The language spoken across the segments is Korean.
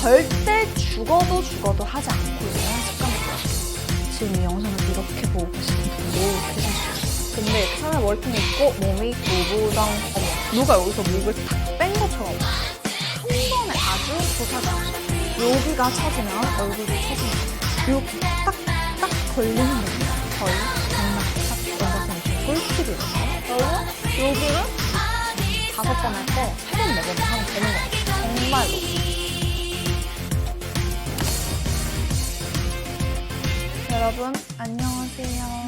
절대 죽어도 죽어도 하지 않고 있는 습관이에요. 지금 이 영상을 이렇게 보고 계시는 분도 계실 수 있어요. 근데 사람의 머리통이 있고 몸이 구부정 어머 누가 여기서 목을 탁 뺀 것처럼 한 번에 아주 조사가 여기가 처지면 얼굴이 처지면 이렇게 딱딱 걸리는 거예요. 저희 강남탑 원장선이 꿀팁이에요. 여러분 여기를 다섯 번 할 거 세 번, 네번 하면 되는 거예요. 정말로. 여러분, 안녕하세요.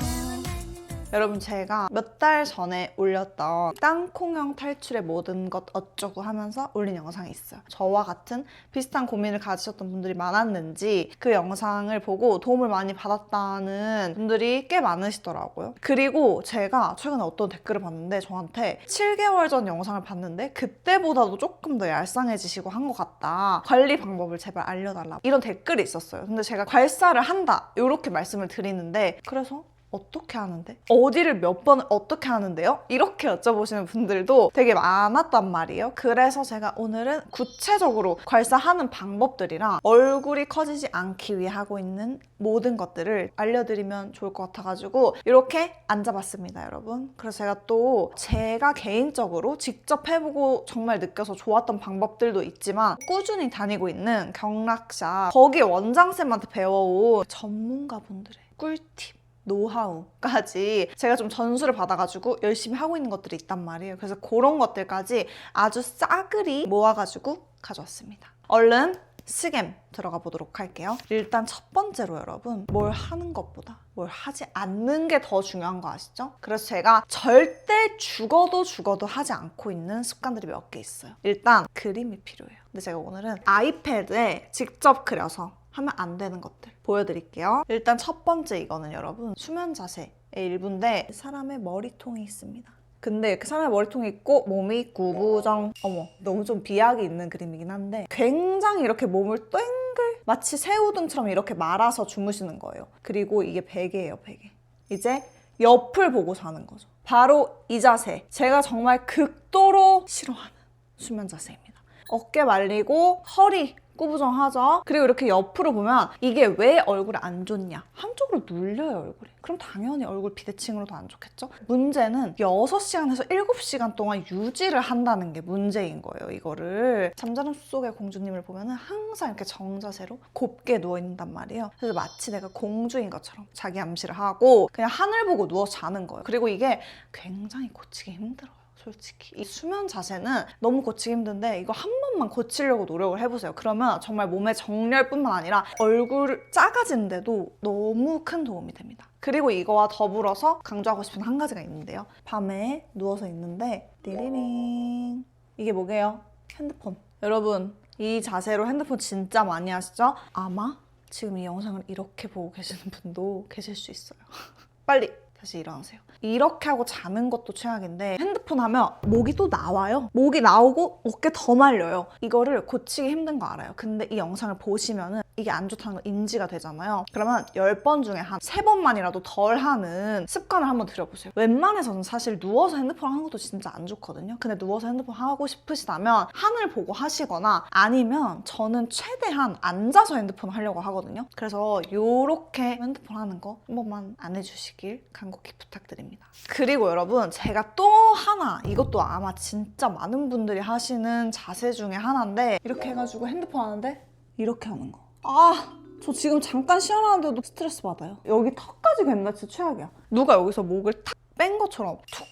여러분, 제가 몇 달 전에 올렸던 땅콩형 탈출의 모든 것 어쩌고 하면서 올린 영상이 있어요. 저와 같은 비슷한 고민을 가지셨던 분들이 많았는지 그 영상을 보고 도움을 많이 받았다는 분들이 꽤 많으시더라고요. 그리고 제가 최근에 어떤 댓글을 봤는데 저한테 7개월 전 영상을 봤는데 그때보다도 조금 더 얄쌍해지시고 한 것 같다. 관리 방법을 제발 알려달라. 이런 댓글이 있었어요. 근데 제가 괄사를 한다. 이렇게 말씀을 드리는데 그래서 어떻게 하는데? 어디를 몇 번을 어떻게 하는데요? 이렇게 여쭤보시는 분들도 되게 많았단 말이에요. 그래서 제가 오늘은 구체적으로 괄사하는 방법들이랑 얼굴이 커지지 않기 위해 하고 있는 모든 것들을 알려드리면 좋을 것 같아가지고 이렇게 앉아봤습니다, 여러분. 그래서 제가 또 제가 개인적으로 직접 해보고 정말 느껴서 좋았던 방법들도 있지만 꾸준히 다니고 있는 경락샵 거기 원장쌤한테 배워온 전문가분들의 꿀팁 노하우까지 제가 좀 전수를 받아가지고 열심히 하고 있는 것들이 있단 말이에요. 그래서 그런 것들까지 아주 싸그리 모아가지고 가져왔습니다. 얼른 스겜 들어가 보도록 할게요. 일단 첫 번째로 여러분 뭘 하는 것보다 뭘 하지 않는 게 더 중요한 거 아시죠? 그래서 제가 절대 죽어도 죽어도 하지 않고 있는 습관들이 몇 개 있어요. 일단 그림이 필요해요. 근데 제가 오늘은 아이패드에 직접 그려서 하면 안 되는 것들 보여드릴게요. 일단 첫 번째 이거는 여러분 수면 자세의 일부인데 사람의 머리통이 있습니다. 근데 이렇게 사람의 머리통이 있고 몸이 구부정 어머 너무 좀 비약이 있는 그림이긴 한데 굉장히 이렇게 몸을 땡글 마치 새우등처럼 이렇게 말아서 주무시는 거예요. 그리고 이게 베개예요 베개. 이제 옆을 보고 자는 거죠. 바로 이 자세. 제가 정말 극도로 싫어하는 수면 자세입니다. 어깨 말리고 허리 꾸부정하죠. 그리고 이렇게 옆으로 보면 이게 왜 얼굴에 안 좋냐? 한쪽으로 눌려요, 얼굴이. 그럼 당연히 얼굴 비대칭으로도 안 좋겠죠? 문제는 6시간에서 7시간 동안 유지를 한다는 게 문제인 거예요, 이거를. 잠자는 숲속의 공주님을 보면은 항상 이렇게 정자세로 곱게 누워있는단 말이에요. 그래서 마치 내가 공주인 것처럼 자기 암시를 하고 그냥 하늘 보고 누워 자는 거예요. 그리고 이게 굉장히 고치기 힘들어요. 솔직히. 이 수면 자세는 너무 고치기 힘든데 이거 한 번만 고치려고 노력을 해보세요. 그러면 정말 몸의 정렬뿐만 아니라 얼굴 작아지는데도 너무 큰 도움이 됩니다. 그리고 이거와 더불어서 강조하고 싶은 한 가지가 있는데요. 밤에 누워서 있는데 띠리링. 이게 뭐게요? 핸드폰. 여러분 이 자세로 핸드폰 진짜 많이 하시죠? 아마 지금 이 영상을 이렇게 보고 계시는 분도 계실 수 있어요. 빨리 다시 일어나세요. 이렇게 하고 자는 것도 최악인데 핸드폰 하면 목이 또 나와요. 목이 나오고 어깨 더 말려요. 이거를 고치기 힘든 거 알아요. 근데 이 영상을 보시면은 이게 안 좋다는 거 인지가 되잖아요. 그러면 10번 중에 한 3번만이라도 덜 하는 습관을 한번 들여보세요. 웬만해서는 사실 누워서 핸드폰 하는 것도 진짜 안 좋거든요. 근데 누워서 핸드폰 하고 싶으시다면 하늘 보고 하시거나 아니면 저는 최대한 앉아서 핸드폰 하려고 하거든요. 그래서 이렇게 핸드폰 하는 거 한 번만 안 해주시길 간곡히 부탁드립니다. 그리고 여러분 제가 또 하나 이것도 아마 진짜 많은 분들이 하시는 자세 중에 하나인데 이렇게 해가지고 핸드폰 하는데 이렇게 하는 거. 아, 저 지금 잠깐 시원하는데도 스트레스 받아요. 여기 턱까지 겠나 진짜 최악이야. 누가 여기서 목을 탁 뺀 것처럼 툭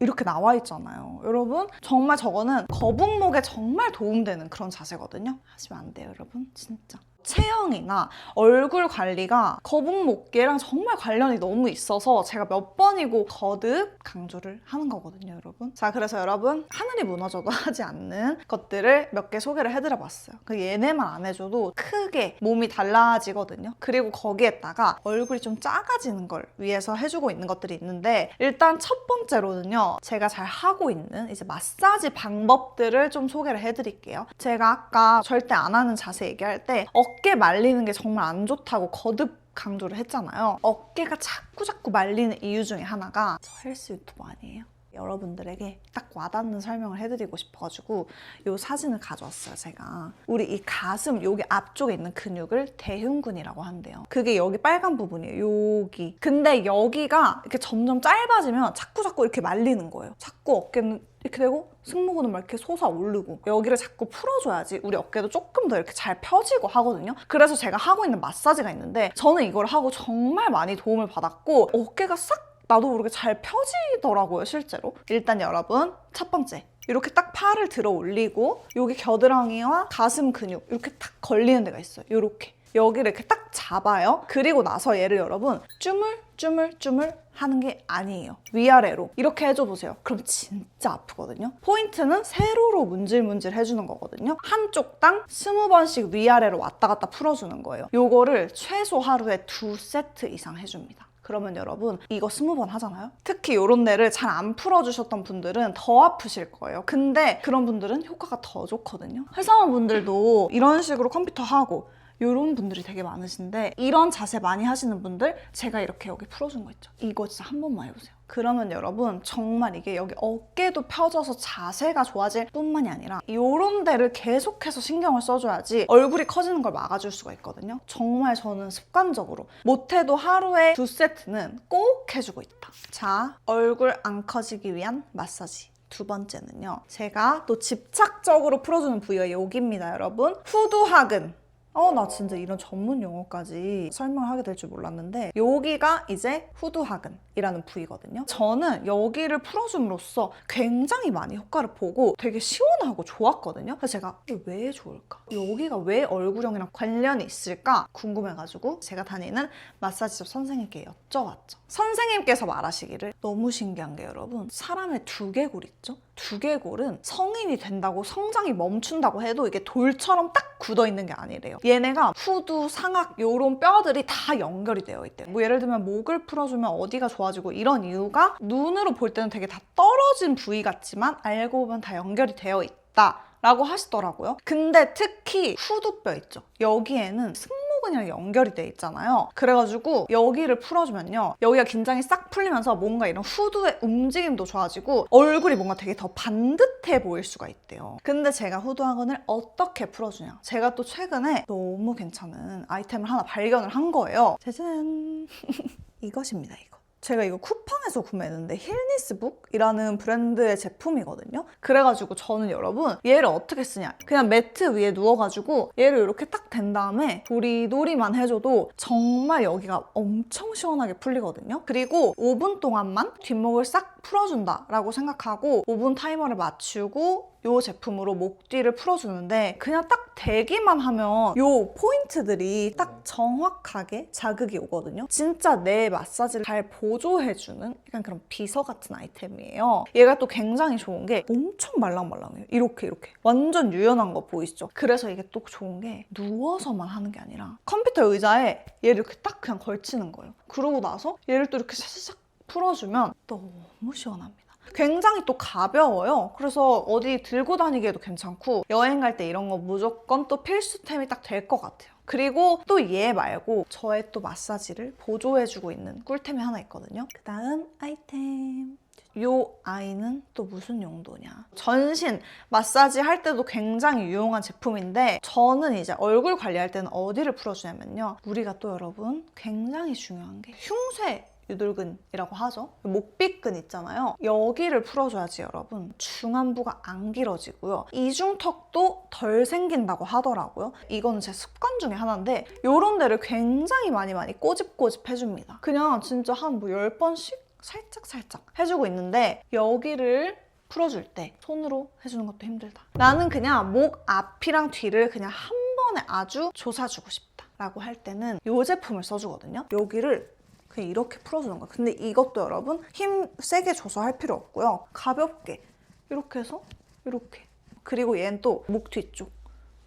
이렇게 나와 있잖아요. 여러분, 정말 저거는 거북목에 정말 도움되는 그런 자세거든요. 하시면 안 돼요, 여러분. 진짜. 체형이나 얼굴 관리가 거북목계랑 정말 관련이 너무 있어서 제가 몇 번이고 거듭 강조를 하는 거거든요, 여러분. 자, 그래서 여러분, 하늘이 무너져도 하지 않는 것들을 몇 개 소개를 해드려 봤어요. 그 얘네만 안 해줘도 크게 몸이 달라지거든요. 그리고 거기에다가 얼굴이 좀 작아지는 걸 위해서 해주고 있는 것들이 있는데 일단 첫 번째로는요, 제가 잘 하고 있는 이제 마사지 방법들을 좀 소개를 해드릴게요. 제가 아까 절대 안 하는 자세 얘기할 때 어깨 말리는 게 정말 안 좋다고 거듭 강조를 했잖아요. 어깨가 자꾸 자꾸 말리는 이유 중에 하나가 저 헬스 유튜버 아니에요? 여러분들에게 딱 와닿는 설명을 해드리고 싶어가지고 이 사진을 가져왔어요 제가. 우리 이 가슴 여기 앞쪽에 있는 근육을 대흉근이라고 한대요. 그게 여기 빨간 부분이에요 여기. 근데 여기가 이렇게 점점 짧아지면 자꾸 자꾸 이렇게 말리는 거예요. 자꾸 어깨는 이렇게 되고 승모근은 막 이렇게 솟아오르고 여기를 자꾸 풀어줘야지 우리 어깨도 조금 더 이렇게 잘 펴지고 하거든요. 그래서 제가 하고 있는 마사지가 있는데 저는 이걸 하고 정말 많이 도움을 받았고 어깨가 싹 나도 모르게 잘 펴지더라고요 실제로. 일단 여러분 첫 번째. 이렇게 딱 팔을 들어 올리고 여기 겨드랑이와 가슴 근육 이렇게 딱 걸리는 데가 있어요. 이렇게. 여기를 이렇게 딱 잡아요. 그리고 나서 얘를 여러분 쭈물 쭈물 쭈물 하는 게 아니에요. 위아래로. 이렇게 해줘 보세요. 그럼 진짜 아프거든요. 포인트는 세로로 문질문질 해주는 거거든요. 한쪽당 스무 번씩 위아래로 왔다 갔다 풀어주는 거예요. 요거를 최소 하루에 두 세트 이상 해줍니다 그러면 여러분 이거 스무 번 하잖아요? 특히 이런 데를 잘 안 풀어주셨던 분들은 더 아프실 거예요. 근데 그런 분들은 효과가 더 좋거든요. 회사원분들도 이런 식으로 컴퓨터 하고 이런 분들이 되게 많으신데 이런 자세 많이 하시는 분들 제가 이렇게 여기 풀어준 거 있죠. 이거 진짜 한 번만 해보세요. 그러면 여러분 정말 이게 여기 어깨도 펴져서 자세가 좋아질 뿐만이 아니라 이런 데를 계속해서 신경을 써줘야지 얼굴이 커지는 걸 막아줄 수가 있거든요. 정말 저는 습관적으로 못해도 하루에 두 세트는 꼭 해주고 있다. 자, 얼굴 안 커지기 위한 마사지. 두 번째는요. 제가 또 집착적으로 풀어주는 부위가 여기입니다, 여러분. 후두하근. 어, 나 진짜 이런 전문 용어까지 설명을 하게 될 줄 몰랐는데 여기가 이제 후두하근이라는 부위거든요. 저는 여기를 풀어줌으로써 굉장히 많이 효과를 보고 되게 시원하고 좋았거든요. 그래서 제가 왜 좋을까? 여기가 왜 얼굴형이랑 관련이 있을까? 궁금해가지고 제가 다니는 마사지샵 선생님께 여쭤봤죠. 선생님께서 말하시기를 너무 신기한 게 여러분 사람의 두개골 있죠? 두개골은 성인이 된다고 성장이 멈춘다고 해도 이게 돌처럼 딱 굳어 있는 게 아니래요. 얘네가 후두, 상악 요런 뼈들이 다 연결이 되어 있대요. 뭐 예를 들면 목을 풀어주면 어디가 좋아지고 이런 이유가 눈으로 볼 때는 되게 다 떨어진 부위 같지만 알고 보면 다 연결이 되어 있다. 라고 하시더라고요. 근데 특히 후두뼈 있죠. 여기에는 승모근이랑 연결이 돼 있잖아요. 그래가지고 여기를 풀어주면요. 여기가 긴장이 싹 풀리면서 뭔가 이런 후두의 움직임도 좋아지고 얼굴이 뭔가 되게 더 반듯해 보일 수가 있대요. 근데 제가 후두 학원을 어떻게 풀어주냐. 제가 또 최근에 너무 괜찮은 아이템을 하나 발견을 한 거예요. 짜잔. 이것입니다, 이거. 제가 이거 쿠팡에서 구매했는데 힐니스북이라는 브랜드의 제품이거든요. 그래가지고 저는 여러분 얘를 어떻게 쓰냐 그냥 매트 위에 누워가지고 얘를 이렇게 딱 댄 다음에 도리도리만 해줘도 정말 여기가 엄청 시원하게 풀리거든요. 그리고 5분 동안만 뒷목을 싹 풀어준다라고 생각하고 5분 타이머를 맞추고 이 제품으로 목 뒤를 풀어주는데 그냥 딱 대기만 하면 이 포인트들이 딱 정확하게 자극이 오거든요. 진짜 내 마사지를 잘 보조해주는 약간 그런 비서 같은 아이템이에요. 얘가 또 굉장히 좋은 게 엄청 말랑말랑해요. 이렇게 이렇게 완전 유연한 거 보이시죠? 그래서 이게 또 좋은 게 누워서만 하는 게 아니라 컴퓨터 의자에 얘를 이렇게 딱 그냥 걸치는 거예요. 그러고 나서 얘를 또 이렇게 샥샥 풀어주면 너무 시원합니다. 굉장히 또 가벼워요. 그래서 어디 들고 다니기에도 괜찮고 여행 갈 때 이런 거 무조건 또 필수템이 딱 될 것 같아요. 그리고 또 얘 말고 저의 또 마사지를 보조해주고 있는 꿀템이 하나 있거든요. 그 다음 아이템. 요 아이는 또 무슨 용도냐. 전신 마사지 할 때도 굉장히 유용한 제품인데 저는 이제 얼굴 관리할 때는 어디를 풀어주냐면요. 우리가 또 여러분 굉장히 중요한 게 흉쇄 유돌근이라고 하죠. 목빗근 있잖아요. 여기를 풀어줘야지 여러분. 중안부가 안 길어지고요. 이중턱도 덜 생긴다고 하더라고요. 이거는 제 습관 중에 하나인데 이런 데를 굉장히 많이 많이 꼬집꼬집 해줍니다. 그냥 진짜 한 뭐 10번씩 살짝살짝 해주고 있는데 여기를 풀어줄 때 손으로 해주는 것도 힘들다. 나는 그냥 목 앞이랑 뒤를 그냥 한 번에 아주 조사주고 싶다. 라고 할 때는 이 제품을 써주거든요. 여기를 그냥 이렇게 풀어주는 거야. 근데 이것도 여러분 힘 세게 줘서 할 필요 없고요. 가볍게 이렇게 해서 이렇게. 그리고 얘는 또 목 뒤쪽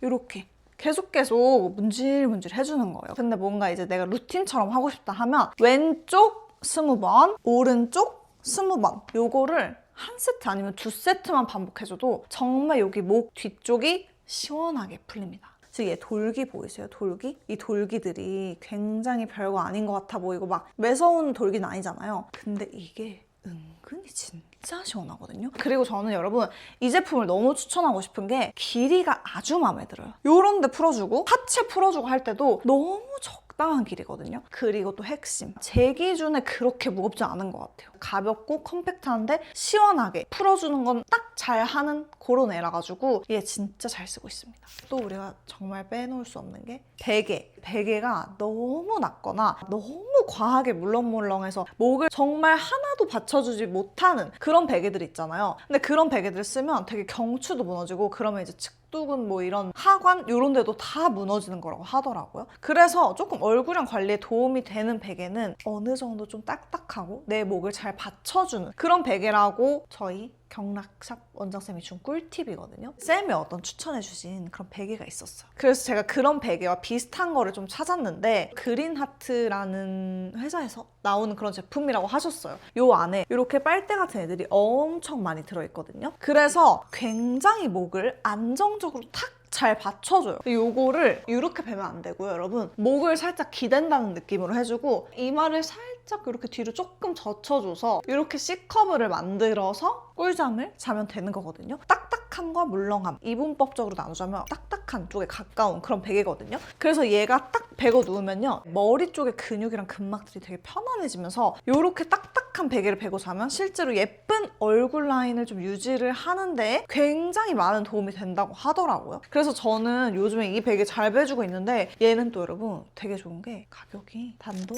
이렇게. 계속 계속 문질문질 해주는 거예요. 근데 뭔가 이제 내가 루틴처럼 하고 싶다 하면 왼쪽 스무 번, 오른쪽 스무 번. 요거를 한 세트 아니면 두 세트만 반복해줘도 정말 여기 목 뒤쪽이 시원하게 풀립니다. 지금 얘 돌기 보이세요? 돌기? 이 돌기들이 굉장히 별거 아닌 것 같아 보이고 막 매서운 돌기는 아니잖아요. 근데 이게 은근히 진짜 시원하거든요. 그리고 저는 여러분 이 제품을 너무 추천하고 싶은 게 길이가 아주 마음에 들어요. 요런 데 풀어주고 하체 풀어주고 할 때도 너무 적 당한 길이거든요. 그리고 또 핵심. 제 기준에 그렇게 무겁지 않은 것 같아요. 가볍고 컴팩트한데 시원하게 풀어주는 건 딱 잘 하는 그런 애라 가지고 얘 진짜 잘 쓰고 있습니다. 또 우리가 정말 빼놓을 수 없는 게 베개. 베개가 너무 낮거나 너무 과하게 물렁물렁해서 목을 정말 하나도 받쳐주지 못하는 그런 베개들 있잖아요. 근데 그런 베개들을 쓰면 되게 경추도 무너지고 그러면 이제 측두근 뭐 이런 하관 이런 데도 다 무너지는 거라고 하더라고요. 그래서 조금 얼굴형 관리에 도움이 되는 베개는 어느 정도 좀 딱딱하고 내 목을 잘 받쳐주는 그런 베개라고 저희 경락샵 원장쌤이 준 꿀팁이거든요. 쌤이 어떤 추천해주신 그런 베개가 있었어요. 그래서 제가 그런 베개와 비슷한 거를 좀 찾았는데 그린하트라는 회사에서 나오는 그런 제품이라고 하셨어요. 요 안에 이렇게 빨대 같은 애들이 엄청 많이 들어있거든요. 그래서 굉장히 목을 안정적으로 탁 잘 받쳐줘요. 요거를 이렇게 베면 안 되고요, 여러분. 목을 살짝 기댄다는 느낌으로 해주고 이마를 살짝 이렇게 뒤로 조금 젖혀줘서 이렇게 C커브를 만들어서 꿀잠을 자면 되는 거거든요. 딱딱함과 물렁함 이분법적으로 나누자면 딱딱한 쪽에 가까운 그런 베개거든요. 그래서 얘가 딱 베고 누우면요. 머리 쪽의 근육이랑 근막들이 되게 편안해지면서 이렇게 딱딱한 베개를 베고 자면 실제로 예쁜 얼굴 라인을 좀 유지를 하는데 굉장히 많은 도움이 된다고 하더라고요. 그래서 저는 요즘에 이 베개 잘 베주고 있는데 얘는 또 여러분 되게 좋은 게 가격이 단돈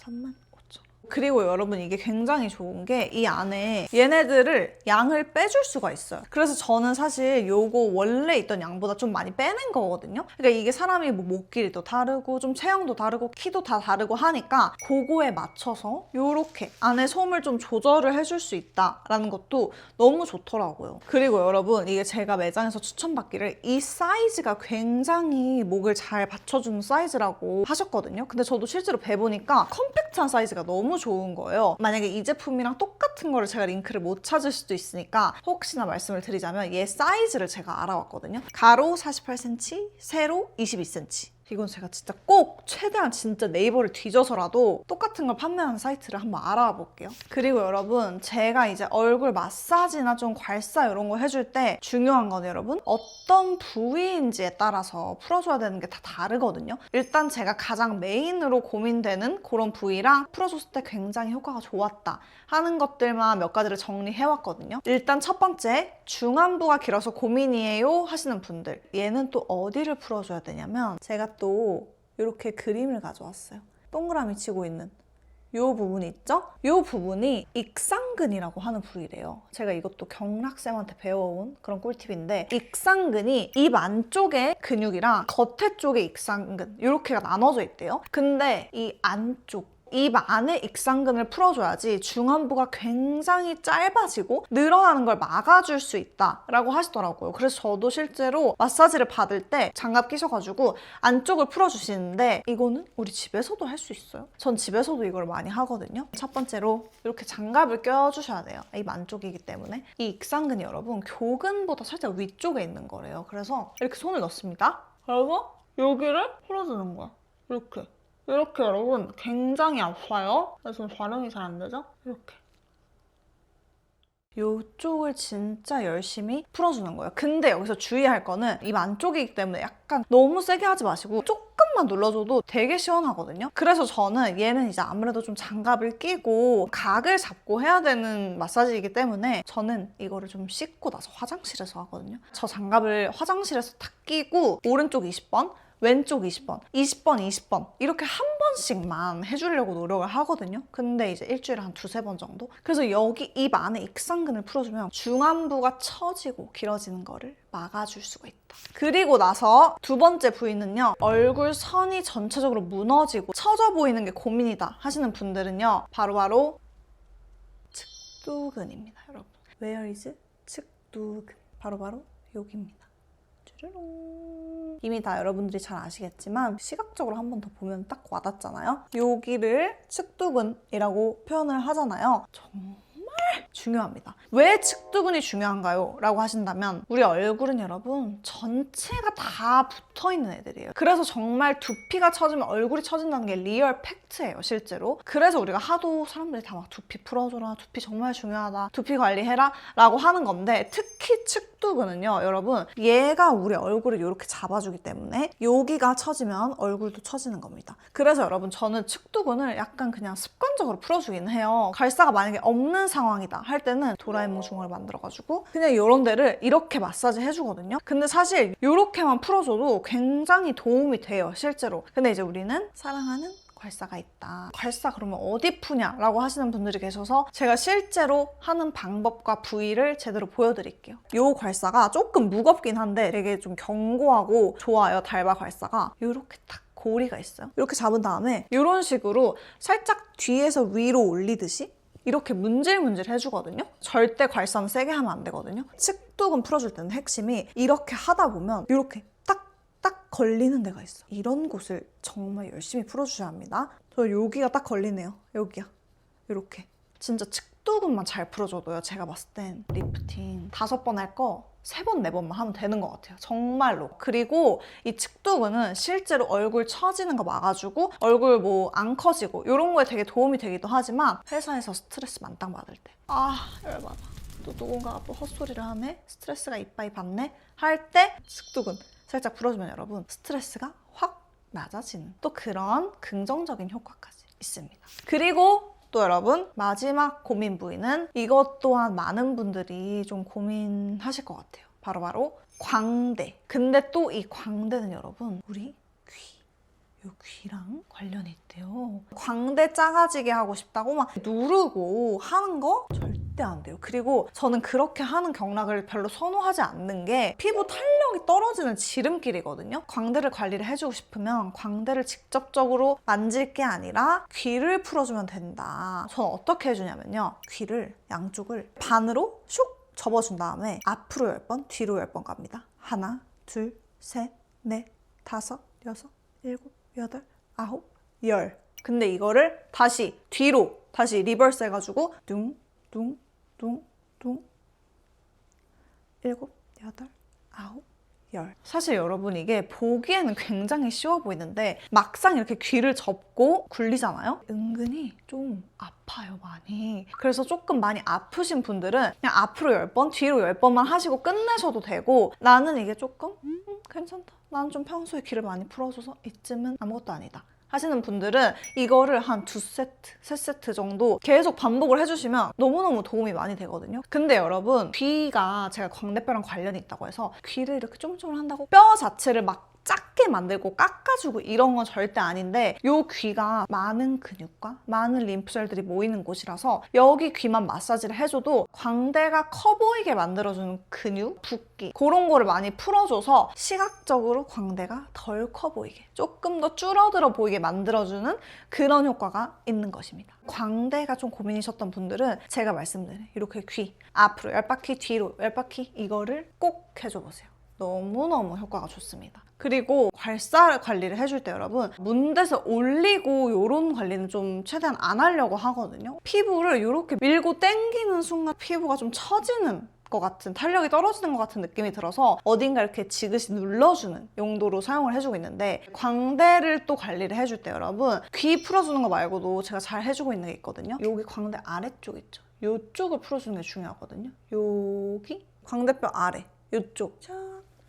3만 5천 원. 그리고 여러분 이게 굉장히 좋은 게 이 안에 얘네들을 양을 빼줄 수가 있어요. 그래서 저는 사실 요거 원래 있던 양보다 좀 많이 빼낸 거거든요. 그러니까 이게 사람이 뭐 목 길이도 다르고 좀 체형도 다르고 키도 다 다르고 하니까 그거에 맞춰서 요렇게 안에 솜을 좀 조절을 해줄 수 있다라는 것도 너무 좋더라고요. 그리고 여러분 이게 제가 매장에서 추천받기를 이 사이즈가 굉장히 목을 잘 받쳐주는 사이즈라고 하셨거든요. 근데 저도 실제로 배보니까 컴팩트한 사이즈가 너무 좋은 거예요. 만약에 이 제품이랑 똑같은 거를 제가 링크를 못 찾을 수도 있으니까 혹시나 말씀을 드리자면 얘 사이즈를 제가 알아왔거든요. 가로 48cm, 세로 22cm. 이건 제가 진짜 꼭 최대한 진짜 네이버를 뒤져서라도 똑같은 걸 판매하는 사이트를 한번 알아봐 볼게요. 그리고 여러분 제가 이제 얼굴 마사지나 좀 괄사 이런 거 해줄 때 중요한 건 여러분 어떤 부위인지에 따라서 풀어줘야 되는 게 다 다르거든요. 일단 제가 가장 메인으로 고민되는 그런 부위랑 풀어줬을 때 굉장히 효과가 좋았다 하는 것들만 몇 가지를 정리해왔거든요. 일단 첫 번째 중안부가 길어서 고민이에요 하시는 분들 얘는 또 어디를 풀어줘야 되냐면 제가 또 이렇게 그림을 가져왔어요. 동그라미 치고 있는 이 부분 있죠? 이 부분이 익상근이라고 하는 부위래요. 제가 이것도 경락쌤한테 배워온 그런 꿀팁인데 익상근이 입 안쪽의 근육이랑 겉에 쪽의 익상근 이렇게가 나눠져 있대요. 근데 이 안쪽 입 안에 익상근을 풀어줘야지 중안부가 굉장히 짧아지고 늘어나는 걸 막아줄 수 있다라고 하시더라고요. 그래서 저도 실제로 마사지를 받을 때 장갑 끼셔가지고 안쪽을 풀어주시는데 이거는 우리 집에서도 할 수 있어요. 전 집에서도 이걸 많이 하거든요. 첫 번째로 이렇게 장갑을 껴주셔야 돼요. 입 안쪽이기 때문에 이 익상근이 여러분 교근보다 살짝 위쪽에 있는 거래요. 그래서 이렇게 손을 넣습니다. 그리고 여기를 풀어주는 거야. 이렇게. 이렇게 여러분 굉장히 아파요. 그래서 발음이 잘 안 되죠? 이렇게. 이쪽을 진짜 열심히 풀어주는 거예요. 근데 여기서 주의할 거는 입 안쪽이기 때문에 약간 너무 세게 하지 마시고 조금만 눌러줘도 되게 시원하거든요. 그래서 저는 얘는 이제 아무래도 좀 장갑을 끼고 각을 잡고 해야 되는 마사지이기 때문에 저는 이거를 좀 씻고 나서 화장실에서 하거든요. 저 장갑을 화장실에서 탁 끼고 오른쪽 20번, 왼쪽 20번, 20번, 20번 이렇게 한 번씩만 해주려고 노력을 하거든요. 근데 이제 일주일에 한 두세 번 정도? 그래서 여기 입 안에 익상근을 풀어주면 중안부가 처지고 길어지는 거를 막아줄 수가 있다. 그리고 나서 두 번째 부위는요. 얼굴 선이 전체적으로 무너지고 처져 보이는 게 고민이다 하시는 분들은요. 바로바로 측두근입니다, 여러분. Where is 측두근? 바로바로 여기입니다. 쭈르릉. 이미 다 여러분들이 잘 아시겠지만 시각적으로 한 번 더 보면 딱 와닿잖아요. 여기를 측두근이라고 표현을 하잖아요. 정말 중요합니다. 왜 측두근이 중요한가요? 라고 하신다면 우리 얼굴은 여러분 전체가 다 붙어 있는 애들이에요. 그래서 정말 두피가 처지면 얼굴이 처진다는 게 리얼 팩트예요, 실제로. 그래서 우리가 하도 사람들이 다 막 두피 풀어줘라, 두피 정말 중요하다, 두피 관리해라 라고 하는 건데 특히 측두근은요, 여러분 얘가 우리 얼굴을 이렇게 잡아주기 때문에 여기가 처지면 얼굴도 처지는 겁니다. 그래서 여러분 저는 측두근을 약간 그냥 습관적으로 풀어주긴 해요. 갈사가 만약에 없는 상황 이다 할 때는 도라에몽 중을 만들어가지고 그냥 이런 데를 이렇게 마사지 해주거든요. 근데 사실 이렇게만 풀어줘도 굉장히 도움이 돼요, 실제로. 근데 이제 우리는 사랑하는 괄사가 있다. 괄사 그러면 어디 푸냐라고 하시는 분들이 계셔서 제가 실제로 하는 방법과 부위를 제대로 보여드릴게요. 이 괄사가 조금 무겁긴 한데 되게 좀 견고하고 좋아요. 달바 괄사가 이렇게 딱 고리가 있어요. 이렇게 잡은 다음에 이런 식으로 살짝 뒤에서 위로 올리듯이 이렇게 문질문질 해주거든요. 절대 괄사는 세게 하면 안 되거든요. 측두근 풀어줄 때는 핵심이 이렇게 하다 보면 이렇게 딱 걸리는 데가 있어. 이런 곳을 정말 열심히 풀어주셔야 합니다. 저 여기가 딱 걸리네요. 여기야. 이렇게. 진짜 측두근만 잘 풀어줘도요. 제가 봤을 땐 리프팅 다섯 번 할 거 세 번, 네 번만 하면 되는 것 같아요. 정말로. 그리고 이 측두근은 실제로 얼굴 처지는 거 막아주고 얼굴 뭐 안 커지고 이런 거에 되게 도움이 되기도 하지만 회사에서 스트레스 만땅 받을 때 아, 열받아. 또 누군가가 또 헛소리를 하네? 스트레스가 이빠이 받네? 할 때 측두근 살짝 풀어주면 여러분 스트레스가 확 낮아지는 또 그런 긍정적인 효과까지 있습니다. 그리고 또 여러분 마지막 고민 부위는 이것 또한 많은 분들이 좀 고민하실 것 같아요. 바로바로 광대. 근데 또 이 광대는 여러분 우리 귀. 요 귀랑 관련이 있대요. 광대 작아지게 하고 싶다고 막 누르고 하는 거 절대 안 돼요. 그리고 저는 그렇게 하는 경락을 별로 선호하지 않는 게 피부 탄력이 떨어지는 지름길이거든요. 광대를 관리를 해주고 싶으면 광대를 직접적으로 만질 게 아니라 귀를 풀어주면 된다. 저는 어떻게 해주냐면요. 귀를 양쪽을 반으로 슉 접어준 다음에 앞으로 10번, 뒤로 10번 갑니다. 하나, 둘, 셋, 넷, 다섯, 여섯, 일곱, 여덟, 아홉, 열. 근데 이거를 다시 뒤로 다시 리버스 해가지고 둥, 둥, 둥, 둥, 일곱, 여덟, 아홉, 열. 사실 여러분 이게 보기에는 굉장히 쉬워 보이는데 막상 이렇게 귀를 접고 굴리잖아요? 은근히 좀 아파요, 많이. 그래서 조금 많이 아프신 분들은 그냥 앞으로 10번, 뒤로 10번만 하시고 끝내셔도 되고 나는 이게 조금 음, 괜찮다. 나는 좀 평소에 귀를 많이 풀어줘서 이쯤은 아무것도 아니다. 하시는 분들은 이거를 한 두 세트, 세 세트 정도 계속 반복을 해주시면 너무너무 도움이 많이 되거든요. 근데 여러분, 귀가 제가 광대뼈랑 관련이 있다고 해서 귀를 이렇게 쪼물쪼물 한다고 뼈 자체를 막 작게 만들고 깎아주고 이런 건 절대 아닌데 요 귀가 많은 근육과 많은 림프절들이 모이는 곳이라서 여기 귀만 마사지를 해줘도 광대가 커 보이게 만들어주는 근육, 붓기 그런 거를 많이 풀어줘서 시각적으로 광대가 덜 커 보이게 조금 더 줄어들어 보이게 만들어주는 그런 효과가 있는 것입니다. 광대가 좀 고민이셨던 분들은 제가 말씀드린 이렇게 귀 앞으로 열 바퀴 뒤로 열 바퀴 이거를 꼭 해줘 보세요. 너무너무 효과가 좋습니다. 그리고 괄사 관리를 해줄 때 여러분 문대서 올리고 이런 관리는 좀 최대한 안 하려고 하거든요. 피부를 이렇게 밀고 당기는 순간 피부가 좀 처지는 것 같은 탄력이 떨어지는 것 같은 느낌이 들어서 어딘가 이렇게 지그시 눌러주는 용도로 사용을 해주고 있는데 광대를 또 관리를 해줄 때 여러분 귀 풀어주는 거 말고도 제가 잘 해주고 있는 게 있거든요. 여기 광대 아래쪽 있죠. 이쪽을 풀어주는 게 중요하거든요. 여기 광대뼈 아래 이쪽 쫙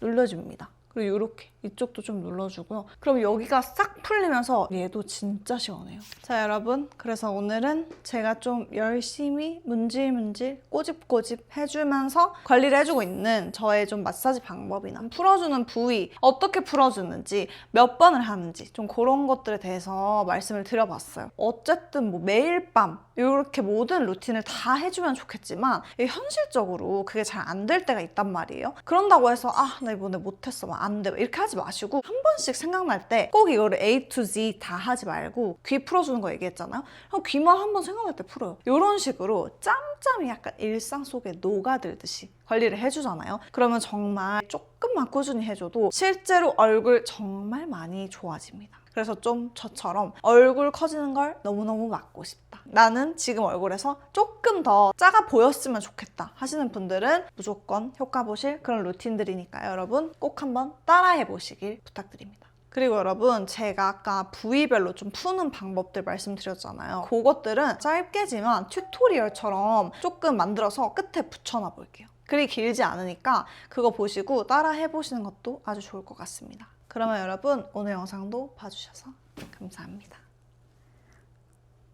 눌러줍니다. 그리고 이렇게 이쪽도 좀 눌러주고요. 그럼 여기가 싹 풀리면서 얘도 진짜 시원해요. 자 여러분 그래서 오늘은 제가 좀 열심히 문질문질 꼬집꼬집 해주면서 관리를 해주고 있는 저의 좀 마사지 방법이나 풀어주는 부위 어떻게 풀어주는지 몇 번을 하는지 좀 그런 것들에 대해서 말씀을 드려봤어요. 어쨌든 뭐 매일 밤 이렇게 모든 루틴을 다 해주면 좋겠지만 현실적으로 그게 잘 안 될 때가 있단 말이에요. 그런다고 해서 아 나 이번에 못했어 막안 돼. 이렇게 하지 마시고 한 번씩 생각날 때 꼭 이거를 A to Z 다 하지 말고 귀 풀어주는 거 얘기했잖아요. 그럼 귀만 한 번 생각날 때 풀어요. 이런 식으로 짬 학점이 약간 일상 속에 녹아들듯이 관리를 해주잖아요. 그러면 정말 조금만 꾸준히 해줘도 실제로 얼굴 정말 많이 좋아집니다. 그래서 좀 저처럼 얼굴 커지는 걸 너무너무 막고 싶다. 나는 지금 얼굴에서 조금 더 작아 보였으면 좋겠다 하시는 분들은 무조건 효과 보실 그런 루틴들이니까요. 여러분 꼭 한번 따라해 보시길 부탁드립니다. 그리고 여러분 제가 아까 부위별로 좀 푸는 방법들 말씀드렸잖아요. 그것들은 짧게지만 튜토리얼처럼 조금 만들어서 끝에 붙여놔 볼게요. 글이 길지 않으니까 그거 보시고 따라 해보시는 것도 아주 좋을 것 같습니다. 그러면 여러분 오늘 영상도 봐주셔서 감사합니다.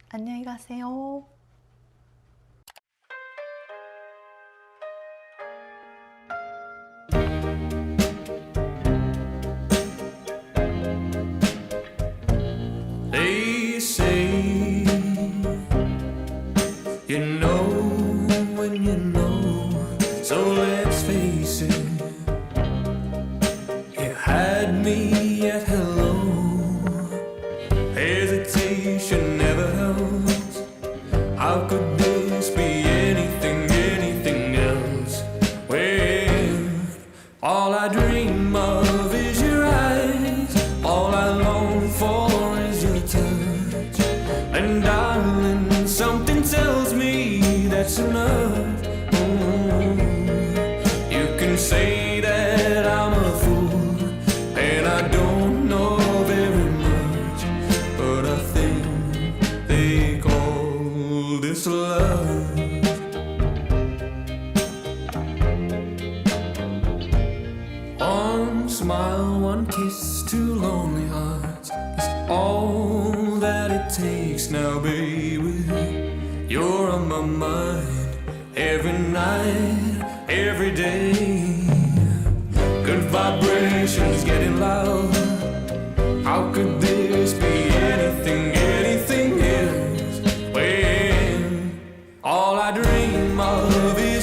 안녕히 가세요. You know And darling, something tells me that's enough. Mm. You can say all I dream of is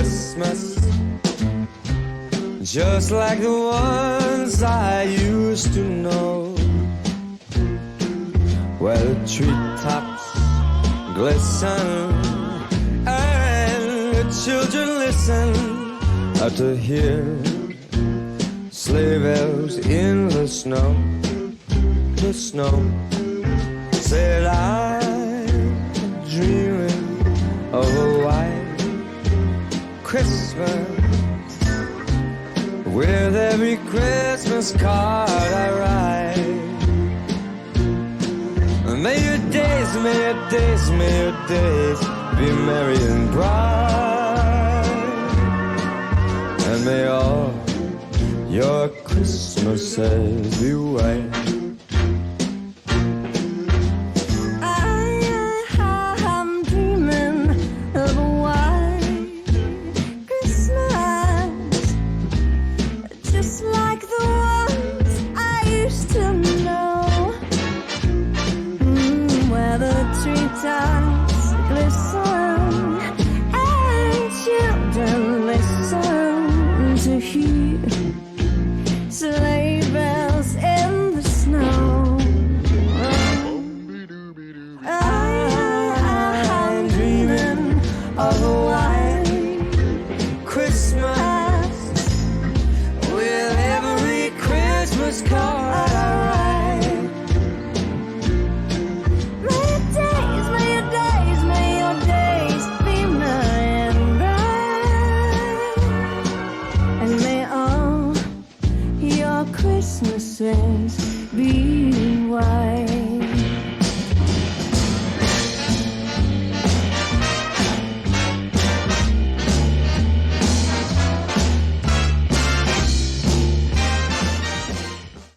Christmas, just like the ones I used to know, where the treetops glisten and the children listen. To hear sleigh bells in the snow, the snow. Said I'm Christmas with every Christmas card I write. May your days, may your days, may your days be merry and bright, and may all your Christmases be white. Sleep.